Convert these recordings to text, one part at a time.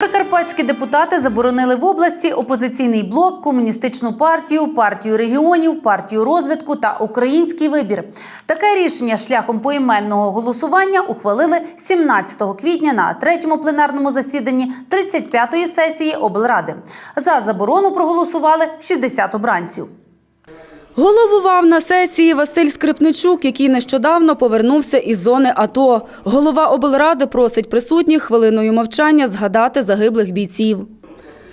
Прикарпатські депутати заборонили в області опозиційний блок, комуністичну партію, партію регіонів, партію розвитку та український вибір. Таке рішення шляхом поіменного голосування ухвалили 17 квітня на третьому пленарному засіданні 35-ї сесії облради. За заборону проголосували 60 обранців. Головував на сесії Василь Скрипничук, який нещодавно повернувся із зони АТО. Голова облради просить присутніх хвилиною мовчання згадати загиблих бійців.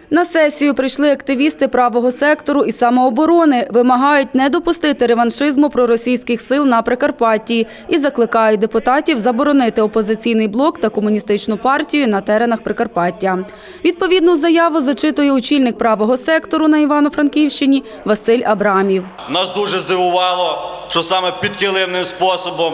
На сесію прийшли активісти правого сектору і самооборони, вимагають не допустити реваншизму проросійських сил на Прикарпатті і закликають депутатів заборонити опозиційний блок та комуністичну партію на теренах Прикарпаття. Відповідну заяву зачитує очільник правого сектору на Івано-Франківщині Василь Абрамів. Нас дуже здивувало, що саме підкилимним способом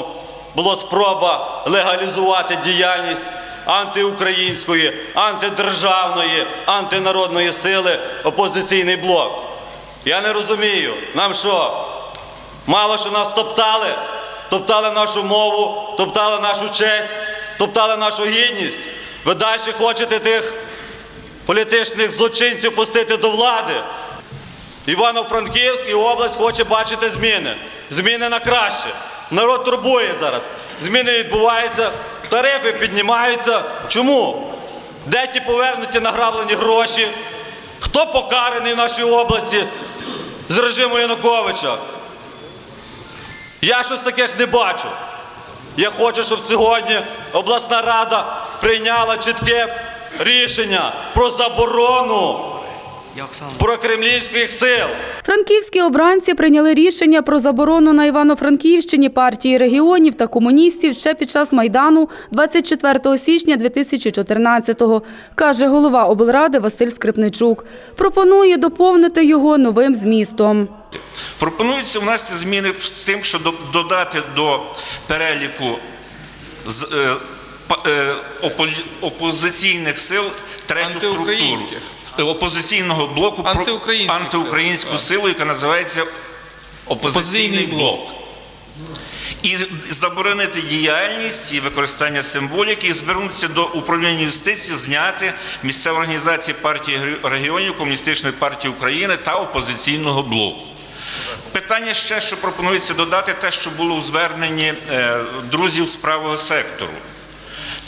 була спроба легалізувати діяльність антиукраїнської, антидержавної, антинародної сили опозиційний блок. Я не розумію, нам що? Мало що нас топтали, топтали нашу мову, топтали нашу честь, топтали нашу гідність. Ви далі хочете тих політичних злочинців пустити до влади. Івано-Франківськ і область хоче бачити зміни. Зміни на краще. Народ турбує зараз. Зміни відбуваються, тарифи піднімаються. Чому? Де ті повернуті награблені гроші? Хто покараний в нашій області з режиму Януковича? Я щось таких не бачу. Я хочу, щоб сьогодні обласна рада прийняла чітке рішення про заборону прокремлівських сил. Франківські обранці прийняли рішення про заборону на Івано-Франківщині партії регіонів та комуністів ще під час Майдану 24 січня 2014-го, каже голова облради Василь Скрипничук. Пропонує доповнити його новим змістом. Пропонується внести зміни з тим, що до- додати до переліку з, е, е, опози- опозиційних сил третю структуру. Опозиційного блоку про- антиукраїнську силу, яка називається опозиційний блок. І заборонити діяльність і використання символіки, і звернутися до управління юстиції, зняти місцеві організації партії регіонів, Комуністичної партії України та опозиційного блоку. Питання ще, що пропонується додати, те, що було у зверненні е, друзів з правого сектору.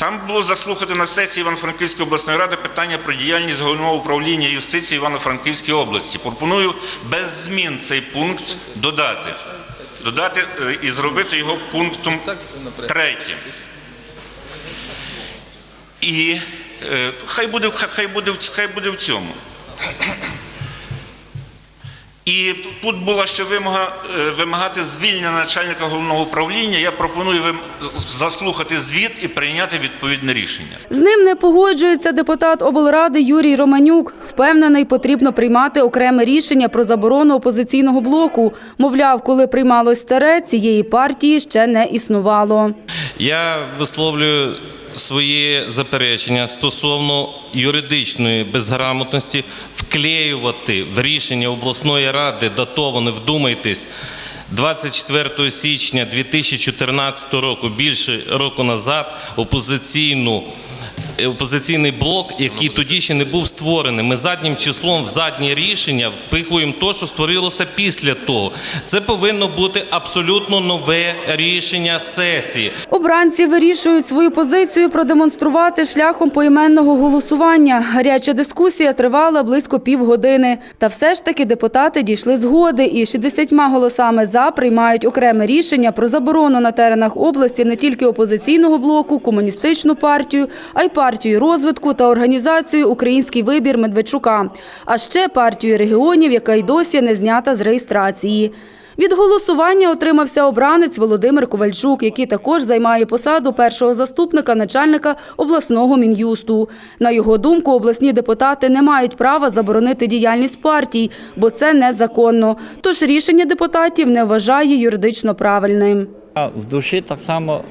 Там було заслухати на сесії Івано-Франківської обласної ради питання про діяльність головного управління юстиції Івано-Франківській області. Пропоную без змін цей пункт додати. Додати е, і зробити його пунктом третім. І е, хай буде, хай буде, хай буде в цьому. І тут була ще вимога е, вимагати звільнення начальника головного управління. Я пропоную вим- заслухати звіт і прийняти відповідне рішення. З ним не погоджується депутат облради Юрій Романюк. Впевнений, потрібно приймати окреме рішення про заборону опозиційного блоку. Мовляв, коли приймалось старе, цієї партії ще не існувало. Я висловлюю свої заперечення стосовно юридичної безграмотності вклеювати в рішення обласної ради, датоване, вдумайтесь, 24 січня 2014 року, більше року назад, опозиційну. Е, Опозиційний блок, який тоді ще не був створений. Ми заднім числом в заднє рішення впихуємо те, що створилося після того. Це повинно бути абсолютно нове рішення сесії. Обранці вирішують свою позицію продемонструвати шляхом поіменного голосування. Гаряча дискусія тривала близько півгодини. Та все ж таки депутати дійшли згоди і 60 голосами за приймають окреме рішення про заборону на теренах області не тільки опозиційного блоку, комуністичну партію, а й партію розвитку та організацію Український вибір Медведчука, а ще партію регіонів, яка й досі не знята з реєстрації. Від голосування отримався обранець Володимир Ковальчук, який також займає посаду першого заступника начальника обласного мін'юсту. На його думку, обласні депутати не мають права заборонити діяльність партій, бо це незаконно. Тож рішення депутатів не вважає юридично правильним. В душі так само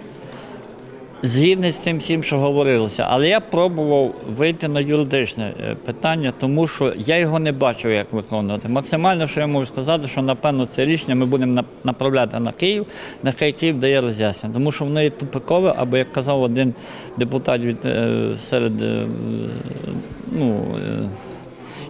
згідний з тим всім, що говорилося. Але я пробував вийти на юридичне е, питання, тому що я його не бачив, як виконувати. Максимально, що я можу сказати, що напевно це рішення ми будемо нап- направляти на Київ, нехай Київ дає роз'яснення, тому що воно є тупикове, або як казав один депутат від е, серед е, ну.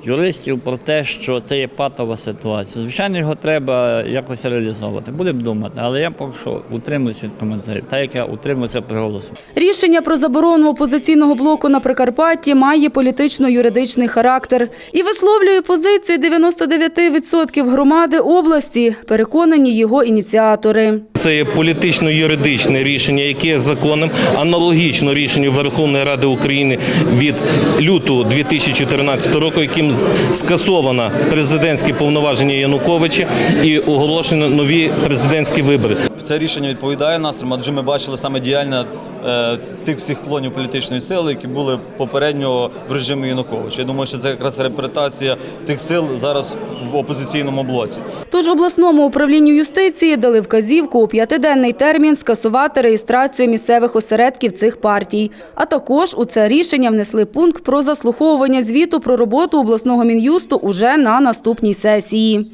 Юристів про те, що це є патова ситуація. Звичайно, його треба якось реалізовувати. Будемо думати, але я поки що утримуюсь від коментарів, так як я утримуюся при голосу. Рішення про заборону опозиційного блоку на Прикарпатті має політично-юридичний характер і висловлює позицію 99% громади області, переконані його ініціатори. Це є політично-юридичне рішення, яке є законним, аналогічно рішенню Верховної Ради України від лютого 2014 року, яким скасовано президентські повноваження Януковича і оголошено нові президентські вибори. Це рішення відповідає настроям, адже ми бачили саме діяння е, тих всіх клонів політичної сили, які були попередньо в режимі Януковича. Я думаю, що це якраз репретація тих сил зараз в опозиційному блоці. Тож обласному управлінню юстиції дали вказівку у п'ятиденний термін скасувати реєстрацію місцевих осередків цих партій. А також у це рішення внесли пункт про заслуховування звіту про роботу обласного мін'юсту уже на наступній сесії.